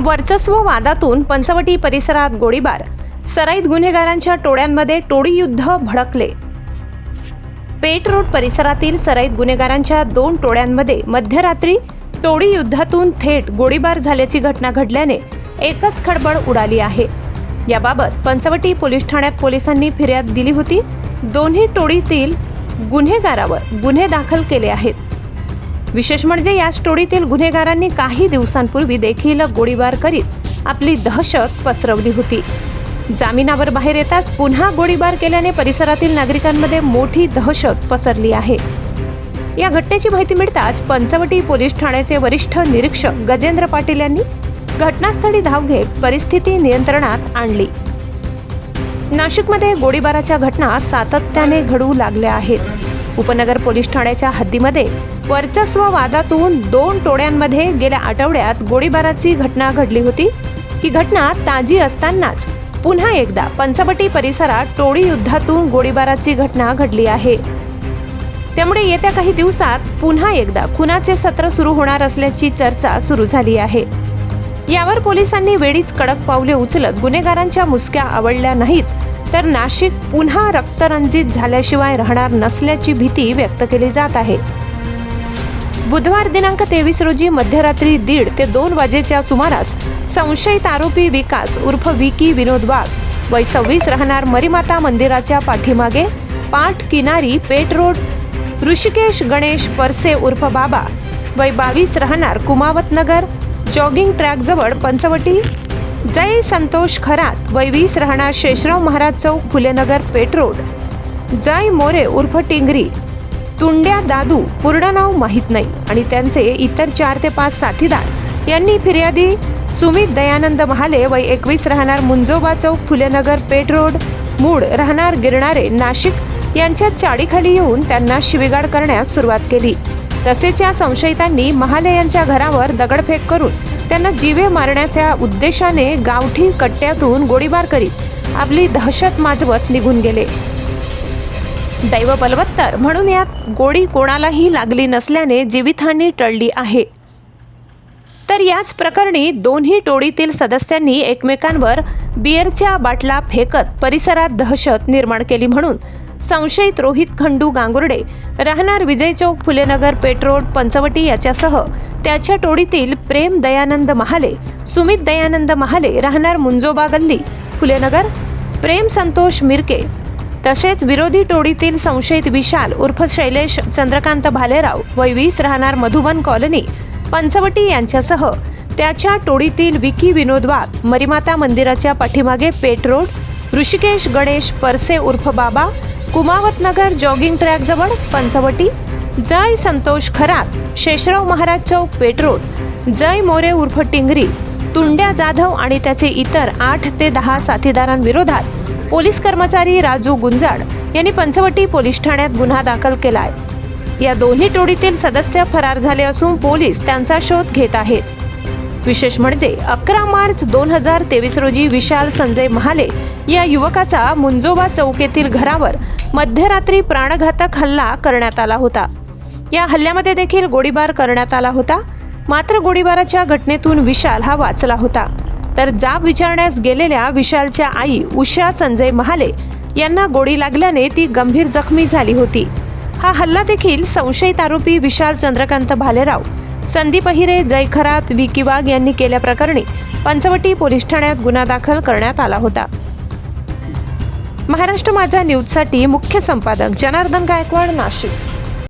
वर्चस्व वादातून पंचवटी परिसरात गोळीबार. सराईत गुन्हेगारांच्या टोळ्यांमध्ये टोळी युद्ध भडकले. पेट रोड परिसरातील सराईत गुन्हेगारांच्या दोन टोळ्यांमध्ये मध्यरात्री टोळी युद्धातून थेट गोळीबार झाल्याची घटना घडल्याने एकच खडबड उडाली आहे. याबाबत पंचवटी पोलीस ठाण्यात पोलिसांनी फिर्याद दिली होती. दोन्ही टोळीतील गुन्हेगारावर गुन्हे दाखल केले आहेत. विशेष म्हणजे या स्टोरीतील गुन्हेगारांनी काही दिवसांपूर्वी देखील गोळीबार करीत आपली दहशत पसरवली होती. जामिनावर बाहेर येताच पुन्हा गोळीबार केल्याने परिसरातील नागरिकांमध्ये मोठी दहशत पसरली आहे. या घटनेची माहिती मिळताच पंचवटी पोलीस ठाण्याचे वरिष्ठ निरीक्षक गजेंद्र पाटील यांनी घटनास्थळी धाव घेत परिस्थिती नियंत्रणात आणली. नाशिकमध्ये गोळीबाराच्या घटना सातत्याने घडू लागल्या आहेत. उपनगर पोलीस ठाण्याच्या हद्दीमध्ये वर्चस्व वादातून दोन टोळ्यांमध्ये गेल्या आठवड्यात गोळीबाराची घटना घडली होती. ही घटना ताजी असतानाच पुन्हा एकदा पंचवटी परिसरात टोळी युद्धातून गोळीबाराची घटना घडली आहे. त्यामुळे येत्या काही दिवसात पुन्हा एकदा खुनाचे सत्र सुरू होणार असल्याची चर्चा सुरू झाली आहे. यावर पोलिसांनी वेळीच कडक पावले उचलत गुन्हेगारांच्या मुसक्या आवडल्या नाहीत तर नाशिक पुन्हा रक्तरंजित झाल्याशिवाय राहणार नसल्याची भीती व्यक्त केली जात आहे. बुधवार दिनांक तेवीस रोजी मध्यरात्री दीड ते दोन वाजेच्या सुमारास संशयित आरोपी विकास उर्फ विकी विनोद वाघ वय सव्वीस राहणार मरीमाता मंदिराच्या पाठीमागे पाठ किनारी पेट रोड ऋषिकेश गणेश परसे उर्फ बाबा वय बावीस राहणार कुमावत नगर जॉगिंग ट्रॅकजवळ पंचवटी. जय संतोष खरात वैवीस राहणार शेषराव महाराज चौक फुलेनगर पेट रोड. जय मोरे उर्फ टिंगरी. तुंड्या दादू पूर्ण नाव माहीत नाही आणि त्यांचे इतर चार ते पाच साथीदार. यांनी फिर्यादी सुमित दयानंद महाले वय एकवीस राहणार मुंजोबा चौक फुलेनगर पेट रोड. मूळ राहणार गिरणारे नाशिक. यांच्या चाळीखाली येऊन त्यांना शिवीगाळ करण्यास सुरुवात केली. तसेच या संशयितांनी महाले यांच्या घरावर दगडफेक करून त्यांना जीवे मारण्याच्या उद्देशाने गावठी कट्ट्यातून गोळीबार करीत आपली दहशत माजवत निघून गेले. दैव बलवत्तर म्हणून यात गोळी कोणालाही लागली नसल्याने जीवितहानी टळली आहे. तर याच प्रकरणी दोन्ही टोळीतील सदस्यांनी एकमेकांवर बिअरच्या बाटला फेकत परिसरात दहशत निर्माण केली म्हणून संशयित रोहित खंडू गांगुर्डे राहणार विजय चौक फुलेनगर पेट्रोड पंचवटी याच्यासह त्याच्या टोळीतील प्रेम दयानंद महाले सुमित दयानंद महाले राहणार मुंजोबा गल्ली फुलेनगर प्रेम संतोष मिरके. तसेच विरोधी टोळीतील संशयित विशाल उर्फ शैलेश चंद्रकांत भालेराव वय वीस राहणार मधुबन कॉलनी पंचवटी यांच्यासह त्याच्या टोळीतील विकी विनोद वाघ मरिमाता मंदिराच्या पाठीमागे पेट रोड ऋषिकेश गणेश परसे उर्फ बाबा कुमावत नगर जॉगिंग ट्रॅकजवळ पंचवटी. जय संतोष खरात शेषराव महाराज चौक पेट्रोल जय मोरे उर्फ टिंगरी. तुंड्या जाधव आणि त्याचे इतर आठ ते दहा साथीदारांविरोधात पोलीस कर्मचारी राजू गुंजाड यांनी पंचवटी पोलीस ठाण्यात गुन्हा दाखल केलाय. या दोन्ही टोळीतील सदस्य फरार झाले असून पोलीस त्यांचा शोध घेत आहेत. विशेष म्हणजे अकरा मार्च दोन हजार तेवीस रोजी विशाल संजय महाले या युवकाचा मुंजोबा चौक येथील घरावर मध्यरात्री प्राणघातक हल्ला करण्यात आला होता. या हल्ल्यामध्ये देखील गोळीबार करण्यात आला होता. मात्र गोळीबाराच्या घटनेतून विशाल हा वाचला होता. तर जाब विचारण्यास गेलेल्या विशालच्या आई उषा संजय महाले यांना गोळी लागल्याने ती गंभीर जखमी झाली होती. हा हल्ला देखील संशयित आरोपी विशाल चंद्रकांत भालेराव संदीप अहिरे जयखरात विकी वाघ यांनी केल्याप्रकरणी पंचवटी पोलीस ठाण्यात गुन्हा दाखल करण्यात आला होता. महाराष्ट्र माझा न्यूजसाठी मुख्य संपादक जनार्दन गायकवाड नाशिक.